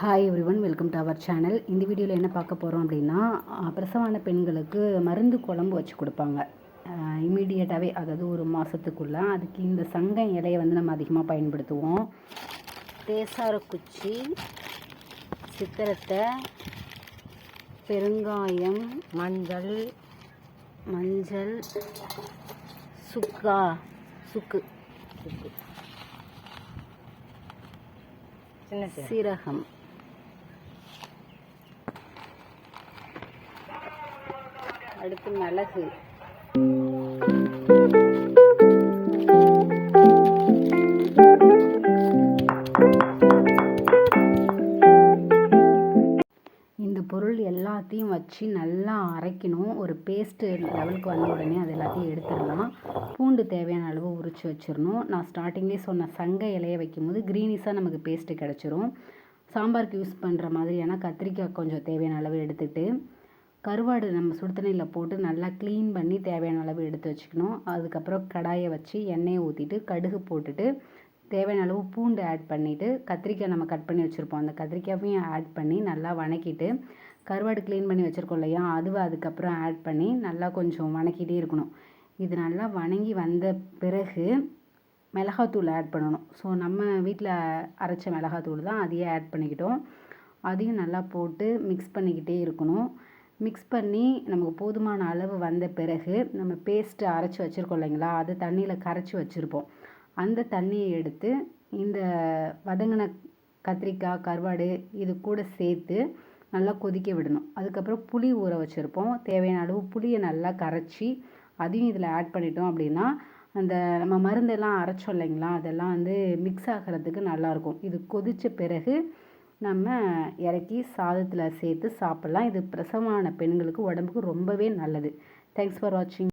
Hi everyone welcome to our channel இந்த வீடியோவில் என்ன பார்க்க போகிறோம் அப்படின்னா பிரசவான பெண்களுக்கு மருந்து குழம்பு வச்சு கொடுப்பாங்க. இமீடியட்டாகவே அதாவது ஒரு மாதத்துக்குள்ளே அதுக்கு இந்த சங்கம் இலையை வந்து நம்ம அதிகமாக பயன்படுத்துவோம். தேசாரக்குச்சி சித்திரத்தை பெருங்காயம் மஞ்சள் மஞ்சள் சுக்கா சுக்கு. சுக்கு. சீரகம். அடுத்து மிளகு. இந்த பொருள் எல்லாத்தையும் வச்சு நல்லா அரைக்கணும். ஒரு பேஸ்ட்டு லெவலுக்கு வந்த உடனே அது எல்லாத்தையும் எடுத்துடலாம் பூண்டு தேவையான அளவு உரித்து வச்சிடணும். நான் ஸ்டார்டிங்லேயே சொன்ன சங்க இலையை வைக்கும்போது க்ரீனிஸாக நமக்கு பேஸ்ட்டு கிடச்சிரும். சாம்பாருக்கு யூஸ் பண்ணுற மாதிரியான கத்திரிக்காய் கொஞ்சம் தேவையான அளவு எடுத்துகிட்டு கருவாடு நம்ம சுடுதண்ணியில் போட்டு நல்லா க்ளீன் பண்ணி தேவையான அளவு எடுத்து வச்சுக்கணும். அதுக்கப்புறம் கடாயை வச்சு எண்ணெயை ஊற்றிட்டு கடுகு போட்டுட்டு தேவையான அளவு பூண்டு ஆட் பண்ணிவிட்டு கத்திரிக்காய் நம்ம கட் பண்ணி வச்சுருப்போம். அந்த கத்திரிக்காயையும் ஆட் பண்ணி நல்லா வணக்கிட்டு கருவாடு க்ளீன் பண்ணி வச்சுருக்கோம் இல்லையா? அதுவை அதுக்கப்புறம் ஆட் பண்ணி நல்லா கொஞ்சம் வணக்கிட்டே இருக்கணும். இது நல்லா வணங்கி வந்த பிறகு மிளகாத்தூள் ஆட் பண்ணணும். ஸோ நம்ம வீட்டில் அரைச்ச மிளகாத்தூள் தான் அதையே ஆட் பண்ணிக்கிட்டோம். அதையும் நல்லா போட்டு மிக்ஸ் பண்ணிக்கிட்டே இருக்கணும். மிக்ஸ் பண்ணி நமக்கு போதுமான அளவு வந்த பிறகு நம்ம பேஸ்ட்டு அரைச்சி வச்சுருக்கோம் இல்லைங்களா? அதை தண்ணியில் கரைச்சி வச்சுருப்போம். அந்த தண்ணியை எடுத்து இந்த வதங்கின கத்திரிக்காய் கருவாடு இது கூட சேர்த்து நல்லா கொதிக்க விடணும். அதுக்கப்புறம் புளி ஊற வச்சுருப்போம். தேவையான அளவு புளியை நல்லா கரைச்சி அதையும் இதில் ஆட் பண்ணிட்டோம் அப்படின்னா அந்த நம்ம மருந்தெல்லாம் அரைச்சோம் இல்லைங்களா? அதெல்லாம் வந்து மிக்ஸ் ஆகிறதுக்கு நல்லாயிருக்கும் இது கொதித்த பிறகு நம்ம இறக்கி சாதத்தில் சேர்த்து சாப்பிட்லாம். இது பிரசவமான பெண்களுக்கு உடம்புக்கு ரொம்பவே நல்லது. தேங்க்ஸ் ஃபார் வாட்சிங்